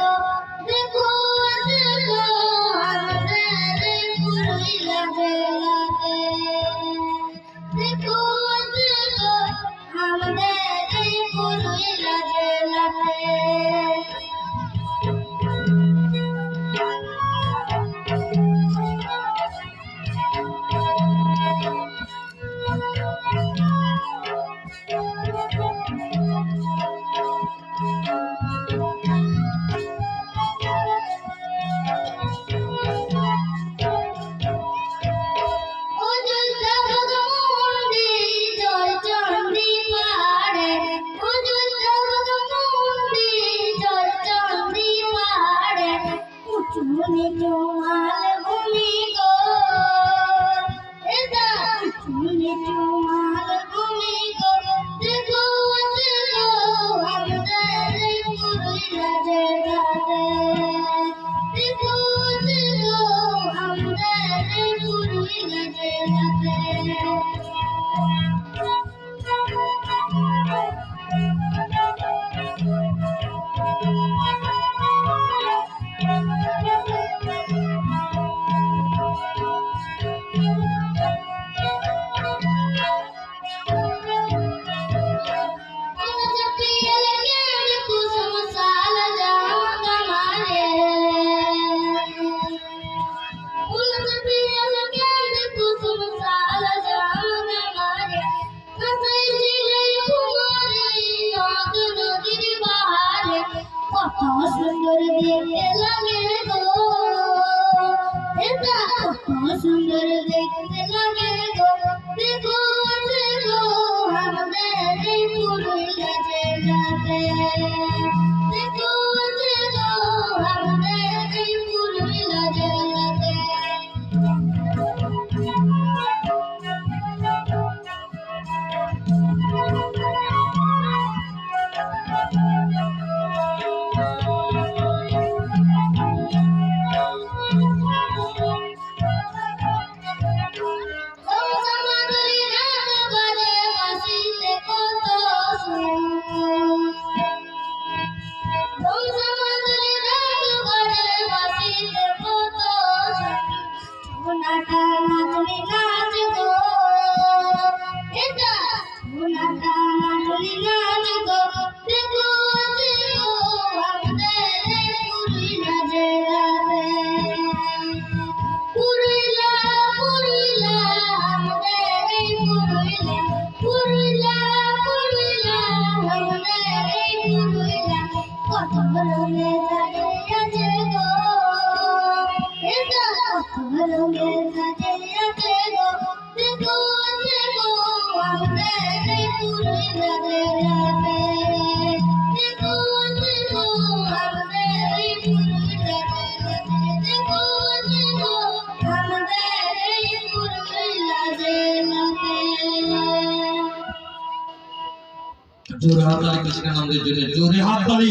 Yeah. চোখে তোমার ভূমি গো চুলে তোমার ভূমি গো দেখো Yeah. সুন্দর দেখতে লাগে গো। Thank you. কত রঙে সাজিয়েছে গো এটা কত রঙে সাজিয়েছে গো দেখো দেখো আমাদের পুরী নদীরা জোরে হাত তালি কৃষ্ণানন্দের জন্য? জোরে হাত তালি